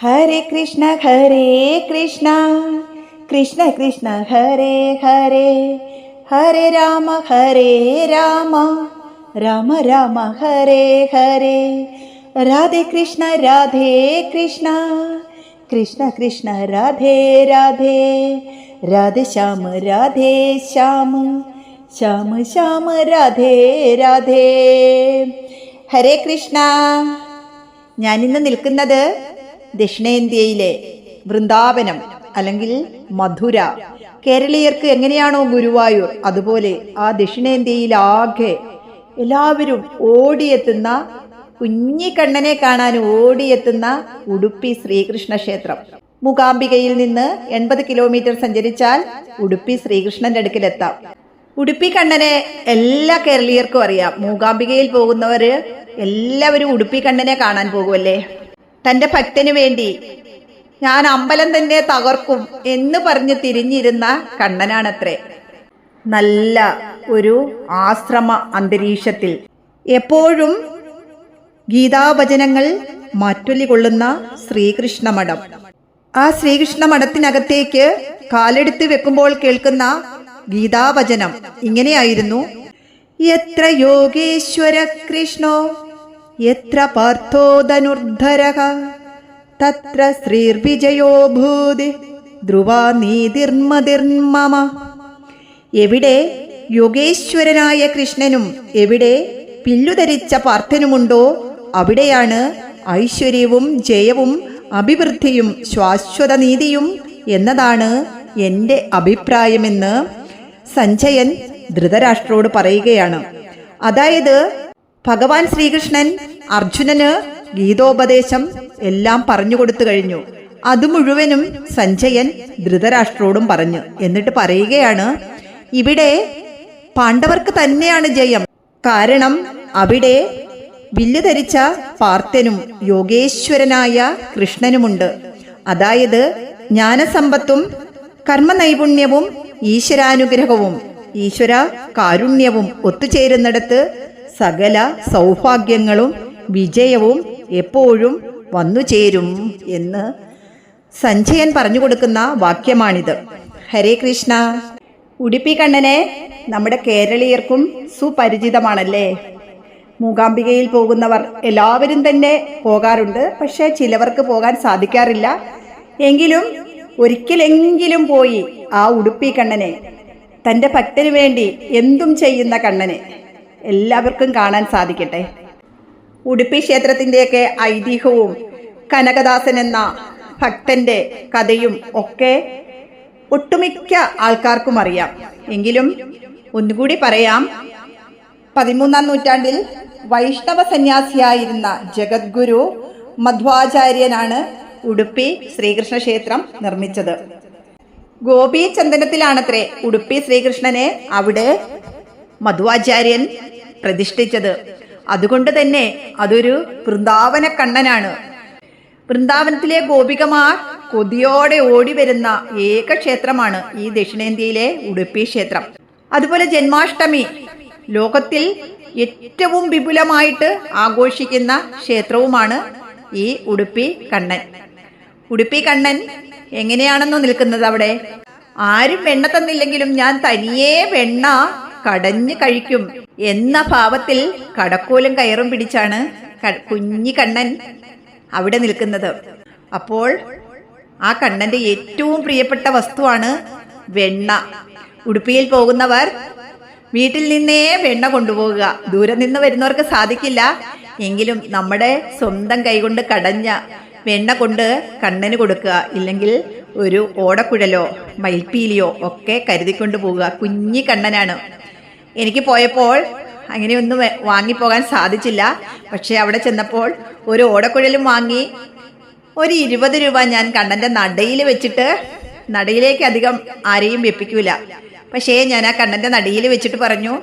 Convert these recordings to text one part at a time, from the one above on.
ഹരേ കൃഷ്ണ ഹരേ കൃഷ്ണ. കൃഷ്ണ കൃഷ്ണ ഹരേ ഹരേ. ഹരേ രാമ ഹരേ രാമ. രാമ രാമ ഹരേ ഹരേ. രാധേ കൃഷ്ണ രാധേ കൃഷ്ണ. കൃഷ്ണ കൃഷ്ണ രാധേ രാധേ. രാധേ ശ്യാമ രാധേ ശ്യാമ. ശ്യാമ ശ്യാമ രാധേ രാധേ. ഹരേ കൃഷ്ണ. ഞാനിന്ന് നിൽക്കുന്നത് ദക്ഷിണേന്ത്യയിലെ വൃന്ദാവനം അല്ലെങ്കിൽ മധുര. കേരളീയർക്ക് എങ്ങനെയാണോ ഗുരുവായൂർ അതുപോലെ ആ ദക്ഷിണേന്ത്യയിലാകെ എല്ലാവരും ഓടിയെത്തുന്ന കുഞ്ഞിക്കണ്ണനെ കാണാൻ ഓടിയെത്തുന്ന ഉടുപ്പി ശ്രീകൃഷ്ണ ക്ഷേത്രം. മൂകാംബികയിൽ നിന്ന് എൺപത് കിലോമീറ്റർ സഞ്ചരിച്ചാൽ ഉടുപ്പി ശ്രീകൃഷ്ണന്റെ അടുക്കിലെത്താം. ഉടുപ്പി കണ്ണനെ എല്ലാ കേരളീയർക്കും അറിയാം. മൂകാംബികയിൽ പോകുന്നവര് എല്ലാവരും ഉടുപ്പി കണ്ണനെ കാണാൻ പോകുമല്ലേ തന്റെ ഭക്തന് വേണ്ടി ഞാൻ അമ്പലം തന്നെ തകർക്കും എന്ന് പറഞ്ഞ് തിരിഞ്ഞിരുന്ന കണ്ണനാണത്രേ. നല്ല ഒരു ആശ്രമ അന്തരീക്ഷത്തിൽ എപ്പോഴും ഗീതാവചനങ്ങൾ മാറ്റൊലി കൊള്ളുന്ന ശ്രീകൃഷ്ണ മഠം. ആ ശ്രീകൃഷ്ണ മഠത്തിനകത്തേക്ക് കാലെടുത്ത് വെക്കുമ്പോൾ കേൾക്കുന്ന ഗീതാവചനം ഇങ്ങനെയായിരുന്നു. എത്ര യോഗേശ്വര കൃഷ്ണോ എത്ര പാർത്ഥോധനുർധര തത്ര ശ്രീർവിജയോ ഭൂതി ധ്രുവാ നീതിർമതിർമമ. എവിടെ യോഗേശ്വരനായ കൃഷ്ണനും എവിടെ പില്ലുധരിച്ച പാർത്ഥനുമുണ്ടോ അവിടെയാണ് ഐശ്വര്യവും ജയവും അഭിവൃദ്ധിയും ശാശ്വത നീതിയും എന്നതാണ് എന്റെ അഭിപ്രായമെന്ന് സഞ്ജയൻ ധൃതരാഷ്ട്രോട് പറയുകയാണ്. അതായത് ഭഗവാൻ ശ്രീകൃഷ്ണൻ അർജുനന് ഗീതോപദേശം എല്ലാം പറഞ്ഞു കൊടുത്തു കഴിഞ്ഞു. അത് മുഴുവനും സഞ്ജയൻ ധൃതരാഷ്ട്രോടും പറഞ്ഞു. എന്നിട്ട് പറയുകയാണ് ഇവിടെ പാണ്ഡവർക്ക് തന്നെയാണ് ജയം. കാരണം അവിടെ വില്ല് ധരിച്ച പാർത്ഥനും യോഗേശ്വരനായ കൃഷ്ണനുമുണ്ട്. അതായത് ജ്ഞാനസമ്പത്തും കർമ്മനൈപുണ്യവും ഈശ്വരാനുഗ്രഹവും ഈശ്വര കാരുണ്യവും ഒത്തുചേരുന്നിടത്ത് സകല സൗഭാഗ്യങ്ങളും വിജയവും എപ്പോഴും വന്നു ചേരും എന്ന് സഞ്ജയൻ പറഞ്ഞു കൊടുക്കുന്ന വാക്യമാണിത്. ഹരേ കൃഷ്ണ. ഉടുപ്പി കണ്ണനെ നമ്മുടെ കേരളീയർക്കും സുപരിചിതമാണല്ലേ? മൂകാംബികയിൽ പോകുന്നവർ എല്ലാവരും തന്നെ പോകാറുണ്ട്. പക്ഷേ ചിലവർക്ക് പോകാൻ സാധിക്കാറില്ല. എങ്കിലും ഒരിക്കലെങ്കിലും പോയി ആ ഉടുപ്പി കണ്ണനെ തന്റെ ഭക്തന് വേണ്ടി എന്തും ചെയ്യുന്ന കണ്ണനെ. എല്ലാവർക്കും കാണാൻ സാധിക്കട്ടെ. ഉടുപ്പി ക്ഷേത്രത്തിന്റെയൊക്കെ ഐതിഹ്യവും കനകദാസൻ എന്ന ഭക്തന്റെ കഥയും ഒക്കെ ഒട്ടുമിക്ക ആൾക്കാർക്കും അറിയാം. എങ്കിലും ഒന്നുകൂടി പറയാം. പതിമൂന്നാം നൂറ്റാണ്ടിൽ വൈഷ്ണവ സന്യാസിയായിരുന്ന ജഗദ്ഗുരു മധ്വാചാര്യനാണ് ഉടുപ്പി ശ്രീകൃഷ്ണ ക്ഷേത്രം നിർമ്മിച്ചത്. ഗോപി ചന്ദനത്തിലാണത്രേ ഉടുപ്പി ശ്രീകൃഷ്ണനെ അവിടെ മധ്വാചാര്യൻ പ്രതിഷ്ഠിച്ചത്. അതുകൊണ്ട് തന്നെ അതൊരു വൃന്ദാവന കണ്ണനാണ്. വൃന്ദാവനത്തിലെ ഗോപികമാർ കൊതിയോടെ ഓടി വരുന്ന ഏക ക്ഷേത്രമാണ് ഈ ദക്ഷിണേന്ത്യയിലെ ഉടുപ്പി ക്ഷേത്രം. അതുപോലെ ജന്മാഷ്ടമി ലോകത്തിൽ ഏറ്റവും വിപുലമായിട്ട് ആഘോഷിക്കുന്ന ക്ഷേത്രവുമാണ് ഈ ഉടുപ്പി കണ്ണൻ. ഉടുപ്പി കണ്ണൻ എങ്ങനെയാണെന്നോ നിൽക്കുന്നത് അവിടെ? ആരും വെണ്ണ തന്നില്ലെങ്കിലും ഞാൻ തനിയേ വെണ്ണ കടഞ്ഞു കഴിക്കും. എന്ന ഭാവത്തിൽ കടക്കോലും കയറും പിടിച്ചാണ് കുഞ്ഞി കണ്ണൻ അവിടെ നിൽക്കുന്നത്. അപ്പോൾ ആ കണ്ണന്റെ ഏറ്റവും പ്രിയപ്പെട്ട വസ്തുവാണ് വെണ്ണ. ഉടുപ്പിയിൽ പോകുന്നവർ വീട്ടിൽ നിന്നേ വെണ്ണ കൊണ്ടുപോകുക ദൂരെ നിന്ന് വരുന്നവർക്ക് സാധിക്കില്ല. എങ്കിലും നമ്മുടെ സ്വന്തം കൈകൊണ്ട് കടഞ്ഞ വെണ്ണ കൊണ്ട് കണ്ണന് കൊടുക്കുക. ഇല്ലെങ്കിൽ ഒരു ഓടക്കുഴലോ മയിൽപ്പീലിയോ ഒക്കെ കരുതിക്കൊണ്ട് പോവുക. കുഞ്ഞി കണ്ണനാണ്. എനിക്ക് പോയപ്പോൾ അങ്ങനെയൊന്നും വാങ്ങിപ്പോകാൻ സാധിച്ചില്ല. പക്ഷേ അവിടെ ചെന്നപ്പോൾ ഒരു ഓടക്കുഴലും വാങ്ങി. ഒരു ഇരുപത് രൂപ ഞാൻ കണ്ണന്റെ നടയിൽ വെച്ചിട്ട് നടയിലേക്ക് അധികം ആരെയും വെപ്പിക്കൂല. പക്ഷേ ഞാൻ ആ കണ്ണന്റെ നടയിൽ വെച്ചിട്ട് പറഞ്ഞു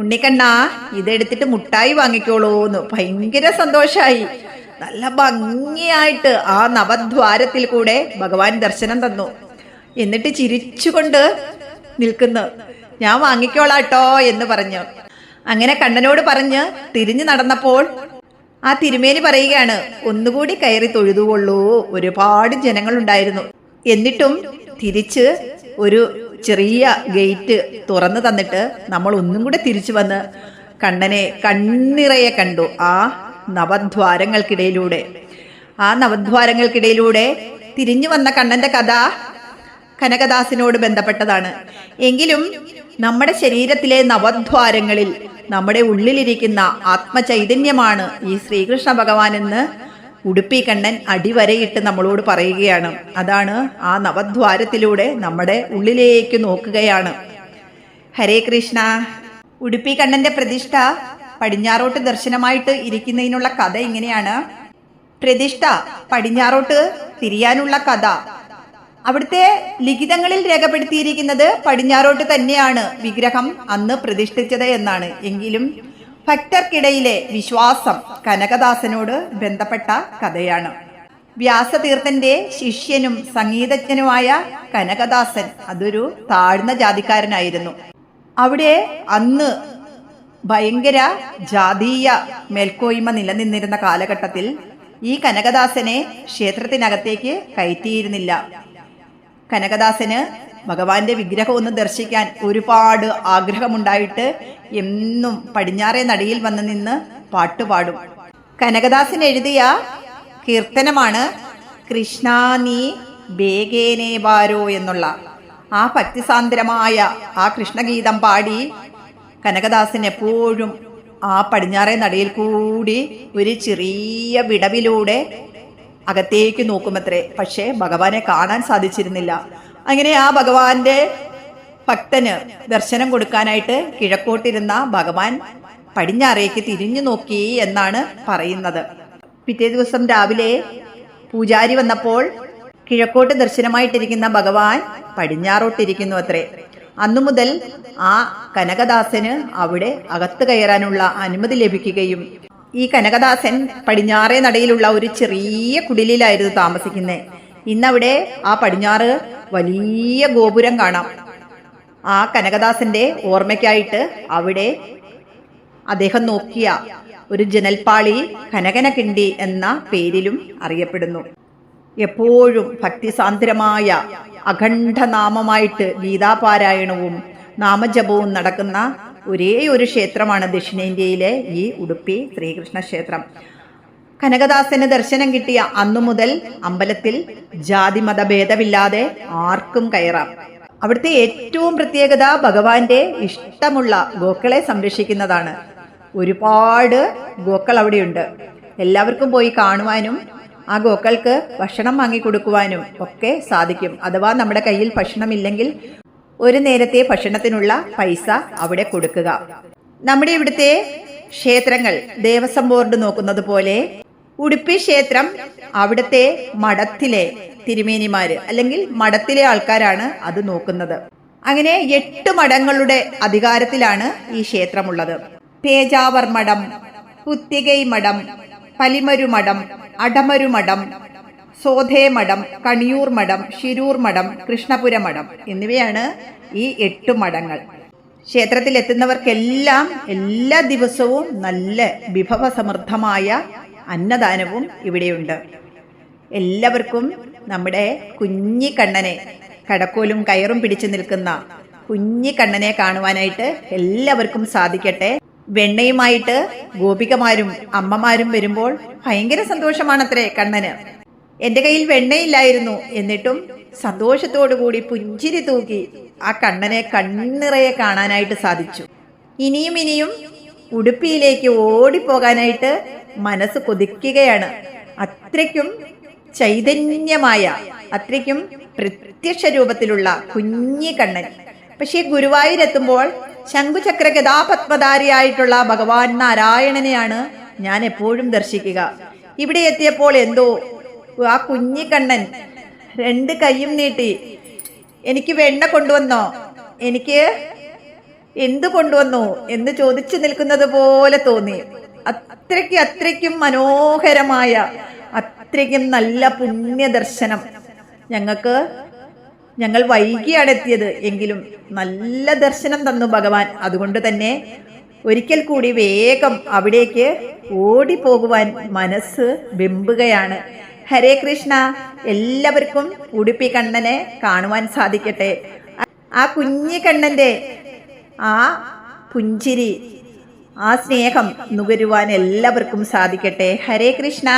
ഉണ്ണിക്കണ്ണാ ഇതെടുത്തിട്ട് മുട്ടായി വാങ്ങിക്കോളൂ എന്ന് ഭയങ്കര സന്തോഷമായി നല്ല ഭംഗിയായിട്ട് ആ നവദ്വാരത്തിൽ കൂടെ ഭഗവാൻ ദർശനം തന്നു. എന്നിട്ട് ചിരിച്ചുകൊണ്ട് നിൽക്കുന്നു. ഞാൻ വാങ്ങിക്കോളാട്ടോ എന്ന് പറഞ്ഞു. അങ്ങനെ കണ്ണനോട് പറഞ്ഞ് തിരിഞ്ഞു നടന്നപ്പോൾ ആ തിരുമേനി പറയുകയാണ് ഒന്നുകൂടി കയറി തൊഴുതുകൊള്ളൂ. ഒരുപാട് ജനങ്ങളുണ്ടായിരുന്നു. എന്നിട്ടും തിരിച്ച് ഒരു ചെറിയ ഗേറ്റ് തുറന്നു തന്നിട്ട് നമ്മൾ ഒന്നും കൂടെ തിരിച്ചു വന്ന് കണ്ണനെ കണ്ണിറയെ കണ്ടു ആ നവദ്വാരങ്ങൾക്കിടയിലൂടെ. ആ നവദ്വാരങ്ങൾക്കിടയിലൂടെ തിരിഞ്ഞു വന്ന കണ്ണന്റെ കഥ കനകദാസിനോട് ബന്ധപ്പെട്ടതാണ്. എങ്കിലും നമ്മുടെ ശരീരത്തിലെ നവദ്വാരങ്ങളിൽ നമ്മുടെ ഉള്ളിലിരിക്കുന്ന ആത്മചൈതന്യമാണ് ഈ ശ്രീകൃഷ്ണ ഭഗവാൻ എന്ന് ഉടുപ്പി കണ്ണൻ അടിവരയിട്ട് നമ്മളോട് പറയുകയാണ്. അതാണ് ആ നവദ്വാരത്തിലൂടെ നമ്മുടെ ഉള്ളിലേക്ക് നോക്കുകയാണ്. ഹരേ കൃഷ്ണ. ഉടുപ്പി കണ്ണന്റെ പ്രതിഷ്ഠ പടിഞ്ഞാറോട്ട് ദർശനമായിട്ട് ഇരിക്കുന്നതിനുള്ള കഥ ഇങ്ങനെയാണ്. പ്രതിഷ്ഠ പടിഞ്ഞാറോട്ട് തിരിയാനുള്ള കഥ അവിടുത്തെ ലിഖിതങ്ങളിൽ രേഖപ്പെടുത്തിയിരിക്കുന്നത് പടിഞ്ഞാറോട്ട് തന്നെയാണ്. വിഗ്രഹം അന്ന് പ്രതിഷ്ഠിച്ചത് എന്നാണ്. എങ്കിലും ഭക്തർക്കിടയിലെ വിശ്വാസം കനകദാസനോട് ബന്ധപ്പെട്ട കഥയാണ്. വ്യാസതീർത്ഥന്റെ ശിഷ്യനും സംഗീതജ്ഞനുമായ കനകദാസൻ അതൊരു താഴ്ന്ന ജാതിക്കാരനായിരുന്നു. അവിടെ അന്ന് ഭയങ്കര ജാതീയ മേൽക്കോയ്മ നിലനിന്നിരുന്ന കാലഘട്ടത്തിൽ ഈ കനകദാസനെ ക്ഷേത്രത്തിനകത്തേക്ക് കയറ്റിയിരുന്നില്ല. കനകദാസന് ഭഗവാന്റെ വിഗ്രഹം ഒന്ന് ദർശിക്കാൻ ഒരുപാട് ആഗ്രഹമുണ്ടായിട്ട് എന്നും പടിഞ്ഞാറേ നടിയിൽ വന്ന് നിന്ന് പാട്ടുപാടും കനകദാസൻ എഴുതിയ കീർത്തനമാണ് കൃഷ്ണ നീ ബേഗേനേ ബാരോ എന്നുള്ള. ആ ഭക്തിസാന്ദ്രമായ ആ കൃഷ്ണഗീതം പാടി കനകദാസൻ എപ്പോഴും ആ പടിഞ്ഞാറേ നടയിൽ കൂടി ഒരു ചെറിയ വിടവിലൂടെ അകത്തേക്ക് നോക്കുമത്രേ. പക്ഷേ ഭഗവാനെ കാണാൻ സാധിച്ചിരുന്നില്ല. അങ്ങനെ ആ ഭഗവാന്റെ ഭക്തന് ദർശനം കൊടുക്കാനായിട്ട് കിഴക്കോട്ടിരുന്ന ഭഗവാൻ പടിഞ്ഞാറേക്ക് തിരിഞ്ഞു നോക്കി എന്നാണ് പറയുന്നത്. പിറ്റേ ദിവസം രാവിലെ പൂജാരി വന്നപ്പോൾ കിഴക്കോട്ട് ദർശനമായിട്ടിരിക്കുന്ന ഭഗവാൻ പടിഞ്ഞാറോട്ടിരിക്കുന്നു അത്രേ അന്നു മുതൽ ആ കനകദാസന് അവിടെ അകത്ത് കയറാനുള്ള അനുമതി ലഭിക്കുകയും ഈ കനകദാസൻ പടിഞ്ഞാറേ നടയിലുള്ള ഒരു ചെറിയ കുടിലിലായിരുന്നു താമസിക്കുന്നത് ഇന്നവിടെ ആ പടിഞ്ഞാറ് വലിയ ഗോപുരം കാണാം. ആ കനകദാസന്റെ ഓർമ്മയ്ക്കായിട്ട് അവിടെ അദ്ദേഹം നോക്കിയ ഒരു ജനൽപ്പാളി കനകനകിണ്ടി എന്ന പേരിലും അറിയപ്പെടുന്നു. എപ്പോഴും ഭക്തിസാന്ദ്രമായ അഖണ്ഡനാമമായിട്ട് ഗീതാപാരായണവും നാമജപവും നടക്കുന്ന ഒരേ ഒരു ക്ഷേത്രമാണ് ദക്ഷിണേന്ത്യയിലെ ഈ ഉടുപ്പി ശ്രീകൃഷ്ണ ക്ഷേത്രം. കനകദാസന് ദർശനം കിട്ടിയ അന്നു മുതൽ അമ്പലത്തിൽ ജാതി മതഭേദമില്ലാതെ ആർക്കും കയറാം. അവിടുത്തെ ഏറ്റവും പ്രത്യേകത ഭഗവാന്റെ ഇഷ്ടമുള്ള ഗോക്കളെ സംരക്ഷിക്കുന്നതാണ്. ഒരുപാട് ഗോക്കൾ അവിടെയുണ്ട്. എല്ലാവർക്കും പോയി കാണുവാനും ആ ഗോക്കൾക്ക് ഭക്ഷണം വാങ്ങിക്കൊടുക്കുവാനും ഒക്കെ സാധിക്കും. അഥവാ നമ്മുടെ കയ്യിൽ ഭക്ഷണമില്ലെങ്കിൽ ഒരു നേരത്തെ ഭക്ഷണത്തിനുള്ള പൈസ അവിടെ കൊടുക്കുക. നമ്മുടെ ഇവിടുത്തെ ക്ഷേത്രങ്ങൾ ദേവസ്വം ബോർഡ് നോക്കുന്നത് പോലെ ഉടുപ്പി ക്ഷേത്രം അവിടുത്തെ മഠത്തിലെ തിരുമേനിമാര് അല്ലെങ്കിൽ മഠത്തിലെ ആൾക്കാരാണ് അത് നോക്കുന്നത്. അങ്ങനെ എട്ട് മഠങ്ങളുടെ അധികാരത്തിലാണ് ഈ ക്ഷേത്രമുള്ളത്. പേജാവർ മഠം പുത്തികൈ മഠം പലിമരു മഠം അടമരു മഠം സോധേ മഠം കണിയൂർ മഠം ശിരൂർ മഠം കൃഷ്ണപുര മഠം എന്നിവയാണ് ഈ എട്ട് മഠങ്ങൾ. ക്ഷേത്രത്തിൽ എത്തുന്നവർക്കെല്ലാം എല്ലാ ദിവസവും നല്ല വിഭവസമൃദ്ധമായ അന്നദാനവും ഇവിടെയുണ്ട്. എല്ലാവർക്കും നമ്മുടെ കുഞ്ഞിക്കണ്ണനെ കടക്കോലും കയറും പിടിച്ചു നിൽക്കുന്ന കുഞ്ഞിക്കണ്ണനെ കാണുവാനായിട്ട് എല്ലാവർക്കും സാധിക്കട്ടെ. വെണ്ണയുമായിട്ട് ഗോപികമാരും അമ്മമാരും വരുമ്പോൾ ഭയങ്കര സന്തോഷമാണത്രേ കണ്ണന്. എന്റെ കയ്യിൽ വെണ്ണയില്ലായിരുന്നു. എന്നിട്ടും സന്തോഷത്തോടുകൂടി പുഞ്ചിരി തൂക്കി ആ കണ്ണനെ കണ്ണിറയെ കാണാനായിട്ട് സാധിച്ചു. ഇനിയും ഇനിയും ഉടുപ്പിയിലേക്ക് ഓടിപ്പോകാനായിട്ട് മനസ്സ് കൊതിക്കുകയാണ്. അത്രയ്ക്കും ചൈതന്യമായ അത്രയ്ക്കും പ്രത്യക്ഷ രൂപത്തിലുള്ള കുഞ്ഞി കണ്ണൻ. പക്ഷേ ഗുരുവായൂരെത്തുമ്പോൾ ശംഖുചക്ര ഗതാപത്മധാരിയായിട്ടുള്ള ഭഗവാൻ നാരായണനെയാണ് ഞാൻ എപ്പോഴും ദർശിക്കുക. ഇവിടെ എത്തിയപ്പോൾ എന്തോ ആ കുഞ്ഞി കണ്ണൻ രണ്ട് കൈയും നീട്ടി എനിക്ക് വെണ്ണ കൊണ്ടുവന്നോ? എനിക്ക് എന്തു കൊണ്ടുവന്നു? എന്ന് ചോദിച്ചു നിൽക്കുന്നത് പോലെ തോന്നി. അത്രയ്ക്ക് അത്രയ്ക്കും മനോഹരമായ അത്രയ്ക്കും നല്ല പുണ്യദർശനം ഞങ്ങൾക്ക് ഞങ്ങൾ വൈകിയാണ് എത്തിയത്. എങ്കിലും നല്ല ദർശനം തന്നു ഭഗവാൻ. അതുകൊണ്ട് തന്നെ ഒരിക്കൽ കൂടി വേഗം അവിടേക്ക് ഓടിപ്പോകുവാൻ മനസ്സ് വെമ്പുകയാണ്. ഹരേ കൃഷ്ണ. എല്ലാവർക്കും ഉടുപ്പി കണ്ണനെ കാണുവാൻ സാധിക്കട്ടെ. ആ കുഞ്ഞി കണ്ണന്റെ ആ പുഞ്ചിരി ആ സ്നേഹം നുകരുവാൻ എല്ലാവർക്കും സാധിക്കട്ടെ. ഹരേ കൃഷ്ണ.